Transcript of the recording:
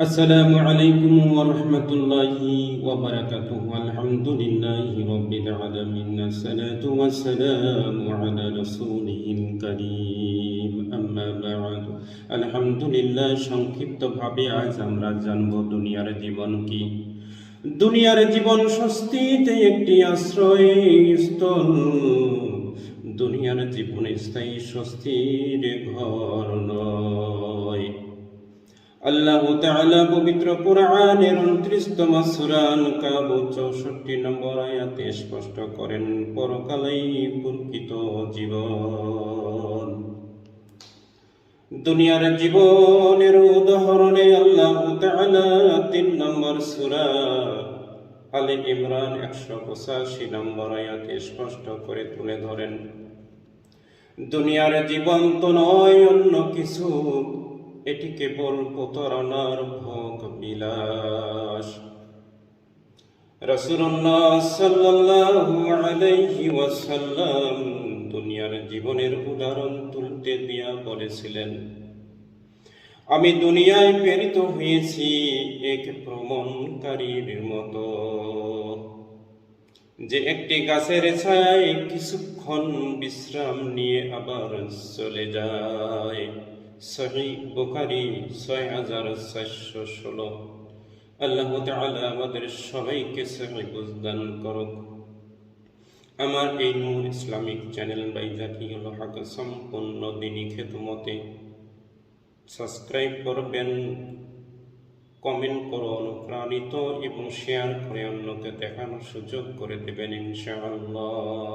আসসালামু আলাইকুম ওয়া রাহমাতুল্লাহি ওয়া বারাকাতুহু। আলহামদুলিল্লাহি রাব্বিল আলামিন। আসসালাতু ওয়াস সালামু আলা রাসূলিল কারীম। আম্মা বা'দ। আলহামদুলিল্লাহ, সংক্ষিপ্তভাবে আজ আমরা জানব দুনিয়ার জীবন কি। দুনিয়ার জীবন স্বস্তিতে একটি আশ্রয়স্থল। দুনিয়ার জীবন স্থায়ী স্বস্তির ঘর আল্লাহ তাআলা পবিত্র কোরআনের উনত্রিশতম সুরান কাব চৌষট্টি নম্বর আয়াতে স্পষ্ট করেন, পরকালেই প্রকৃত জীবন। দুনিয়ার জীবনের উদাহরণে আল্লাহ তাআলা তিন নম্বর সূরা আলে ইমরান একশো পঁচাশি নম্বর আয়াতে স্পষ্ট করে তুলে ধরেন, দুনিয়ার জীবন তো নয় অন্য কিছু। এটি কেবল প্রতারণার ভোগ বিলাস। রসুল্লাহ সাল্লাল্লাহু আলাইহি ওয়াসাল্লাম দুনিয়ার জীবনের উদাহরণ তুলতে দিয়া বলেছিলেন, আমি দুনিয়ায় প্রেরিত হয়েছি এক ভ্রমণকারীর মতো। যে একটি গাছের ছায় কিছুক্ষণ বিশ্রাম নিয়ে আবার চলে যায়। সহি বুখারি, ছয় হাজার চারশো ষোলো। আল্লাহ তাআলা আমাদের সবাইকে সহি বুঝদান করুক। আমার এই Noor Islamic channel by Zakiul Haque সম্পূর্ণ দিনী খেদমতে। সাবস্ক্রাইব করবেন, কমেন্ট করে অনুপ্রাণিত এবং শেয়ার করে অন্যকে দেখানোর সুযোগ করে দেবেন ইনশাআল্লাহ।